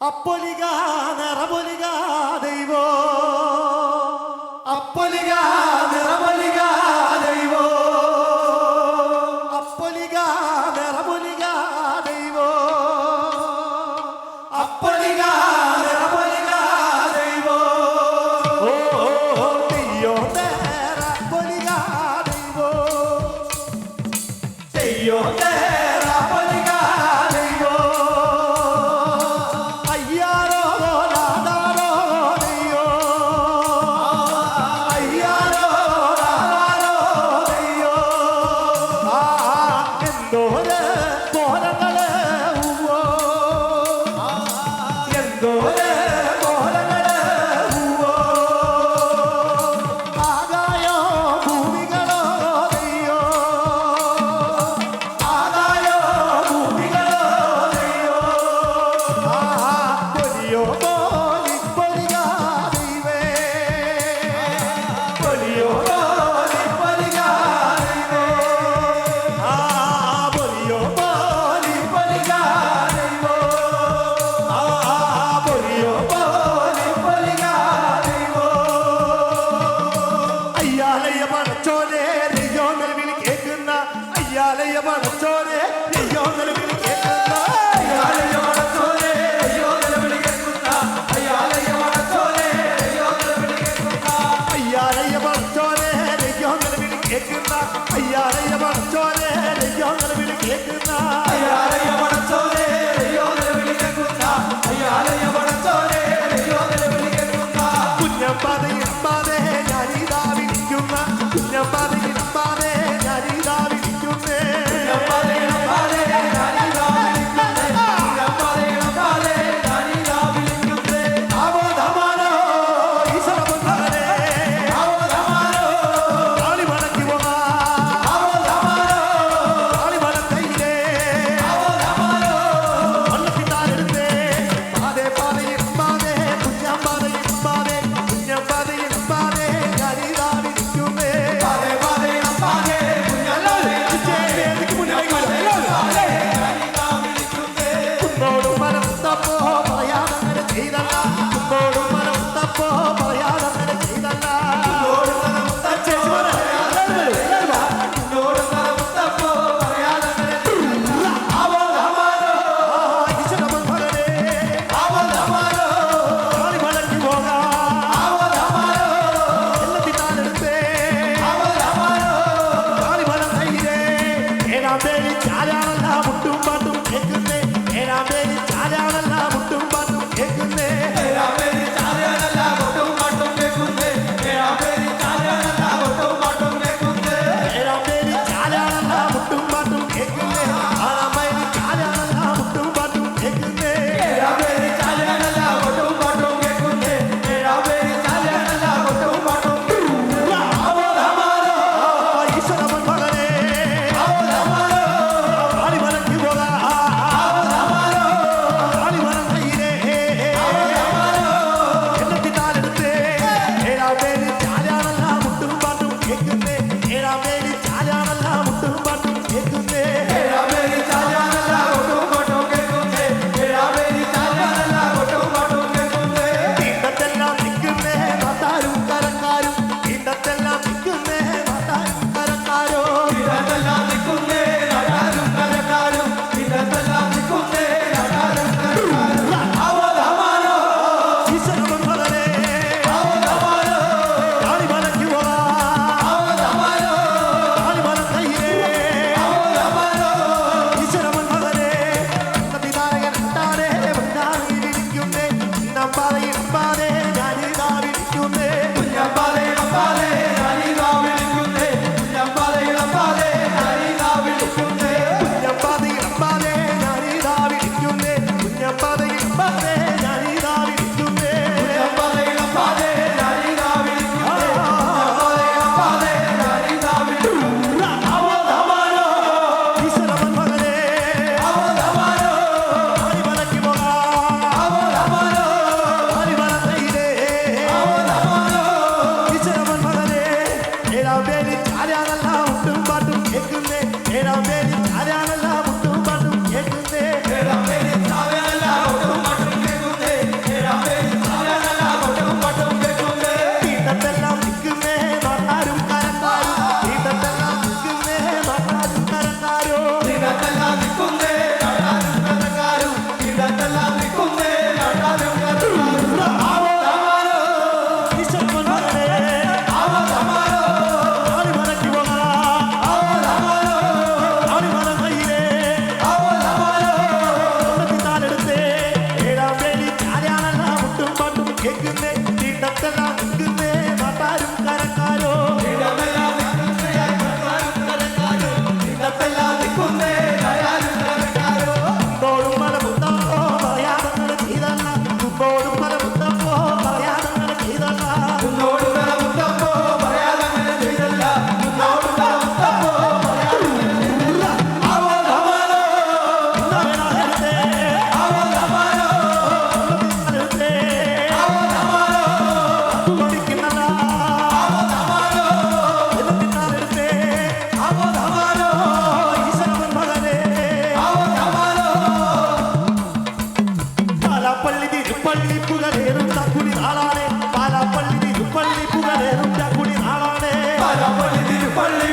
അപ്പൊലിക നിറമൊലിക ദൈവോ അപ്പൊലിക നിറമൊലിക ദൈവോ അപ്പൊലിക നിറമൊലിക ദൈവോ അപ്പൊലിക നിറമൊലിക ദൈവോ ഓ തെയ്യോ നേര പൊലിക ദൈവോ തെയ്യോ നേര படைச்சோரே ரெக்கியோங்கல விழி கேட்குதா ஐயா ஐயா படைச்சோரே ரெக்கியோங்கல விழி கேட்குதா ஐயா ஐயா பள்ளி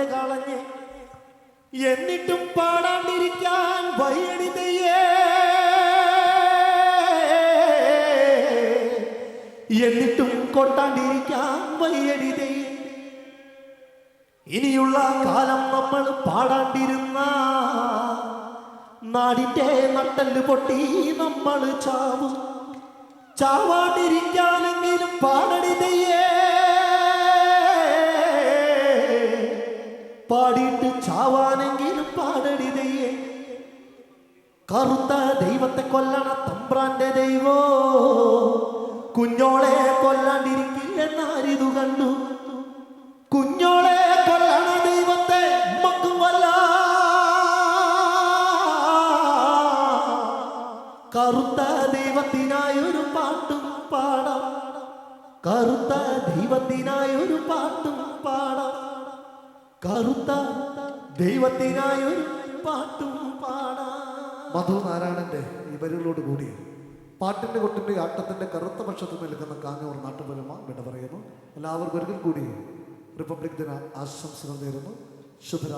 ഞാൻ കളഞ്ഞ് എന്നിട്ടും പാടാണ്ടിരിക്കാൻ വയ്യടിതയേ എന്നിട്ടും കൊട്ടാണ്ടിരിക്കാൻ വയ്യടിതയേ ഇനിയുള്ള കാലം നമ്മൾ പാടാണ്ടിരുന്ന നാടിന്റെ നട്ടൽ പൊട്ടി നമ്മൾ ചാവും. ചാവാണ്ടിരിക്കാനെങ്കിലും പാടടിതയേ പാടിയിട്ട് ചാവാനെങ്കിലും പാടടിതയേ കറുത്ത ദൈവത്തെ കൊല്ലണ തമ്പ്രാന്റെ ദൈവോ. കുഞ്ഞോളെ കൊല്ലാണ്ടിരിക്കില്ലെന്നാരിതു കണ്ടു. കുഞ്ഞോളെ കൊല്ലണ ദൈവത്തെ മക്കും കൊല്ല കറുത്ത ദൈവത്തിനായൊരു പാട്ടും പാടാം. കറുത്ത ദൈവത്തിനായൊരു പാട്ടും പാടാം. കറുത്ത ദൈവത്തിനായൊരു പാട്ടും പാടാ. മധു നാരായണന്റെ ഈ വരികളോട് കൂടി പാട്ടിന്റെ കൊട്ടിന്റെ ആട്ടത്തിന്റെ കറുത്ത പക്ഷത്ത് നിൽക്കുന്ന കാഞ്ഞൂർ നാട്ടുപരമ വിട പറയുന്നു. എല്ലാവർക്കും ഒരിക്കൽ കൂടി റിപ്പബ്ലിക് ദിന ആശംസകൾ നേരുന്നു. ശുഭരാ